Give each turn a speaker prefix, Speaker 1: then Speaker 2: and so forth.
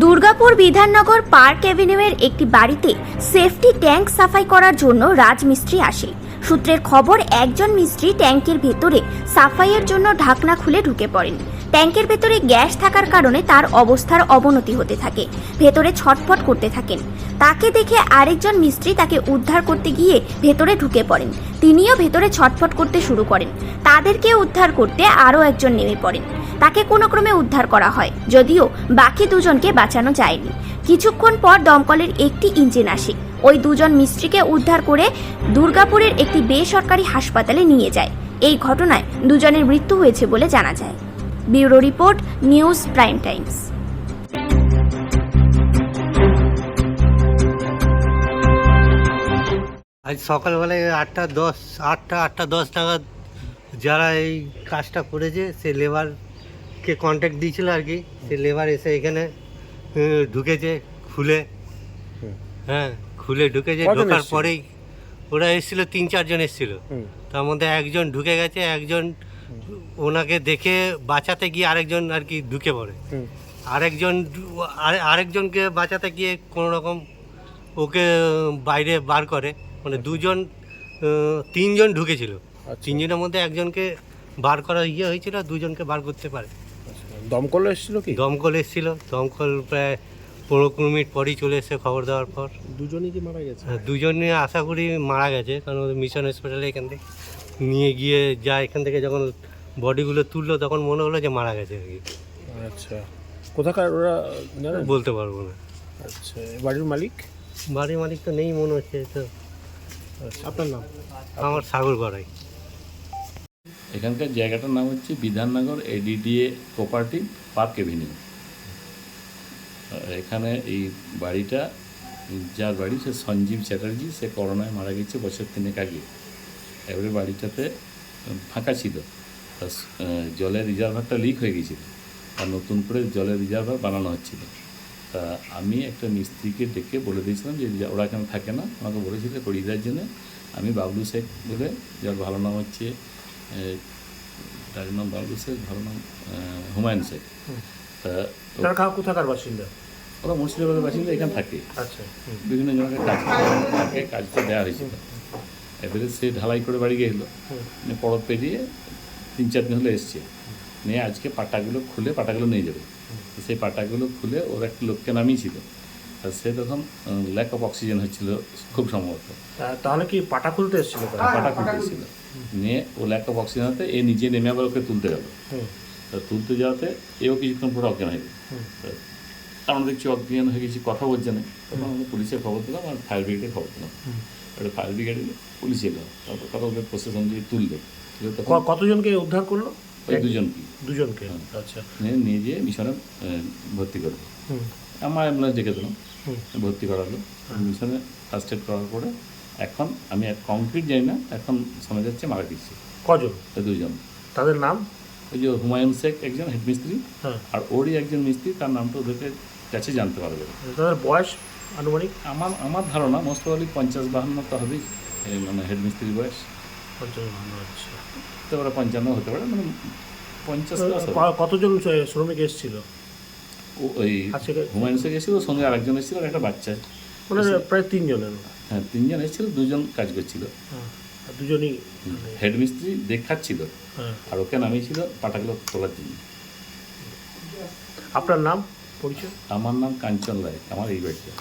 Speaker 1: Durgapur Bidhannagar park অ্যাভিনিউয়ের একটি বাড়িতে safety tank সাফাই করার জন্য রাজমিস্ত্রি আসে। সূত্রের খবর, একজন মিস্ত্রি ট্যাঙ্কের ভেতরে সাফাইয়ের জন্য ঢাকনা খুলে ঢুকে পড়েন। ট্যাঙ্কের ভেতরে গ্যাস থাকার কারণে তার অবস্থার অবনতি হতে থাকে। ভেতরে ছটফট করতে থাকেন। তাকে দেখে আরেকজন মিস্ত্রি তাকে উদ্ধার করতে গিয়ে ভেতরে ঢুকে পড়েন। তিনিও ভেতরে ছটফট করতে শুরু করেন। তাদেরকে উদ্ধার করতে আরও একজন নেমে পড়েন। তাকে কোনো ক্রমে উদ্ধার করা হয়, যদিও বাকি দুজনকে বাঁচানো যায়নি। কিছুক্ষণ পর দমকলের একটি ইঞ্জিন আসে। ওই দুজন মিস্ত্রিকে উদ্ধার করে দুর্গাপুরের একটি বেসরকারি হাসপাতালে নিয়ে যায়। এই ঘটনায় দুজনের মৃত্যু হয়েছে বলে জানা যায়। Bureau report news prime times.
Speaker 2: আজ সকালবেলায় আটটা দশ আটটা আটটা দশ নাগাদ যারা এই কাজটা করেছে সে লেবারকে কন্ট্যাক্ট দিয়েছিল আর কি। সে লেবার এসে এখানে ঢুকেছে খুলে। হ্যাঁ খুলে ঢুকেছে ঢোকার? পরেই ওরা এসেছিল তিন চারজন এসেছিল। তার মধ্যে একজন ঢুকে গেছে একজন ওনাকে দেখে বাঁচাতে গিয়ে আরেকজন আর কি ঢুকে পড়ে। আরেকজন আরেকজনকে বাঁচাতে গিয়ে কোনো রকম ওকে বাইরে বার করে। মানে দুজন তিনজন ঢুকেছিল।
Speaker 3: আচ্ছা।
Speaker 2: তিনজনের মধ্যে একজনকে বার করা ইয়ে হয়েছিল দুজনকে বার করতে পারে।
Speaker 3: আচ্ছা, দমকল এসেছিল কি?
Speaker 2: দমকল এসেছিল। দমকল প্রায় পনেরো কুড়ি মিনিট পরই চলে এসে খবর দেওয়ার পর।
Speaker 3: দুজনই কি মারা গেছে?
Speaker 2: আর দুজনে আশা করি মারা গেছে কারণ মিশন হসপিটালে এখান থেকে। নিয়ে গিয়ে যা এখান থেকে যখন বডিগুলো তুললো তখন মনে হলো যে মারা গেছে আর কি।
Speaker 3: আচ্ছা। কোথাকার ওরা জানেন?
Speaker 2: বলতে পারব না।
Speaker 3: আচ্ছা বাড়ির মালিক?
Speaker 2: বাড়ির মালিক তো নেই মনে হচ্ছে তো
Speaker 3: আচ্ছা আপনার নাম?
Speaker 2: আমার সাগর গড়াই
Speaker 4: এখানকার জায়গাটার নাম হচ্ছে Bidhannagar ADDA property park avenue. এখানে এই বাড়িটা যার বাড়ি সে সঞ্জীব চ্যাটার্জি সে করোনায় মারা গেছে বছর তিনেক আগে। এবারে বাড়িটাতে ফাঁকা ছিল। জলের রিজার্ভারটা লিক হয়ে গেছিল আর নতুন করে জলের রিজার্ভার বানানো হচ্ছিল। তা আমি একটা মিস্ত্রিকে ডেকে বলে দিয়েছিলাম যে ওরা এখানে থাকে না। আমাকে বলেছিল করিয়ে দেওয়ার জন্য। আমি বাবলু শেখ বলে যার ভালো নাম হচ্ছে তার নাম বাবলু শেখ ভালো নাম হুমায়ুন শেখ। তা
Speaker 3: কোথাকার বাসিন্দা?
Speaker 4: ওরা মুর্শিদাবাদের বাসিন্দা এখানে থাকে।
Speaker 3: আচ্ছা
Speaker 4: বিভিন্ন জনকে কাজ তাকে কাজটা দেওয়া হয়েছিল। এবারে সে ঢালাই করে বাড়ি গেছিল
Speaker 3: হুম।
Speaker 4: পরত পেরিয়ে তিন চার দিন হলে এসছে। নিয়ে আজকে পাটাগুলো খুলে পাটাগুলো নিয়ে যাবে। সেই পাটাগুলো খুলে ওর একটা লোককে নামিয়েছিল আর সে তখন ল্যাক অফ অক্সিজেন হচ্ছিল খুব সম্ভবত।
Speaker 3: তাহলে কি পাটা খুলতে এসেছিল পাটা
Speaker 4: পাটা খুলতেছিল নিয়ে ও ল্যাক অফ অক্সিজেন হতে এ নিজে নেমে আবার ওকে তুলতে গেল। তুলতে যাওয়াতে এও কিছুক্ষণ পরে অজ্ঞান হয়ে গেল। আমরা দেখছি অজ্ঞান হয়ে গেছি কথা বলছে না। তখন আমরা পুলিশে খবর দিলাম আর ফায়ার ব্রিগেডে খবর দিলাম এবার ফায়ার ব্রিগেড এলো পুলিশ এলো তারপর কথা ওদের প্রশাসন দিয়ে তুললো।
Speaker 3: কতজনকে উদ্ধার করল?
Speaker 4: ওই দুজনকে।
Speaker 3: দুজনকে
Speaker 4: হ্যাঁ।
Speaker 3: আচ্ছা।
Speaker 4: নিয়ে যেয়ে মিশনে ভর্তি করল আমার অ্যাম্বুলেন্স ডেকে দিলাম। ভর্তি করালো। মিশনে ফার্স্ট এড করার পরে এখন আমি কংক্রিট যাই না এখন শোনা যাচ্ছে মারা গেছি।
Speaker 3: কজন?
Speaker 4: দুজন।
Speaker 3: তাদের নাম?
Speaker 4: ওই যে হুমায়ুন শেখ একজন হেডমিস্ত্রি
Speaker 3: হ্যাঁ।
Speaker 4: আর ওরই একজন মিস্ত্রি তার নামটা ওদেরকে কাছে জানতে পারবে।
Speaker 3: তাদের বয়স আনুমানিক?
Speaker 4: আমার আমার ধারণা মোস্ট প্রবাবলি পঞ্চাশ বাহান্ন তো হবেই। এই মানে হেডমিস্ত্রির বয়স।
Speaker 3: পঞ্চাশ ভালো আচ্ছা।
Speaker 4: হতে পারে পঞ্চান্ন হতে পারে মানে পঞ্চাশ হবে।
Speaker 3: কতজন শ্রমিক এসেছিল?
Speaker 4: ওই হুমায়ুন শেখ এসেছিল সঙ্গে আরেকজন এসেছিল আর একটা বাচ্চা।
Speaker 3: মানে প্রায় তিনজনের।
Speaker 4: হ্যাঁ তিনজন এসেছিল দুজন কাজ করছিল।
Speaker 3: হ্যাঁ আর দুজনই মানে,
Speaker 4: হেডমিস্ত্রি দেখাচ্ছিল।
Speaker 3: হ্যাঁ।
Speaker 4: আর ওকে নামিয়েছিল পাটাগুলো তোলার জন্য।
Speaker 3: আপনার নাম? পরিচয়?
Speaker 4: আমার নাম কাঞ্চন রায় আমার এই বাড়িটা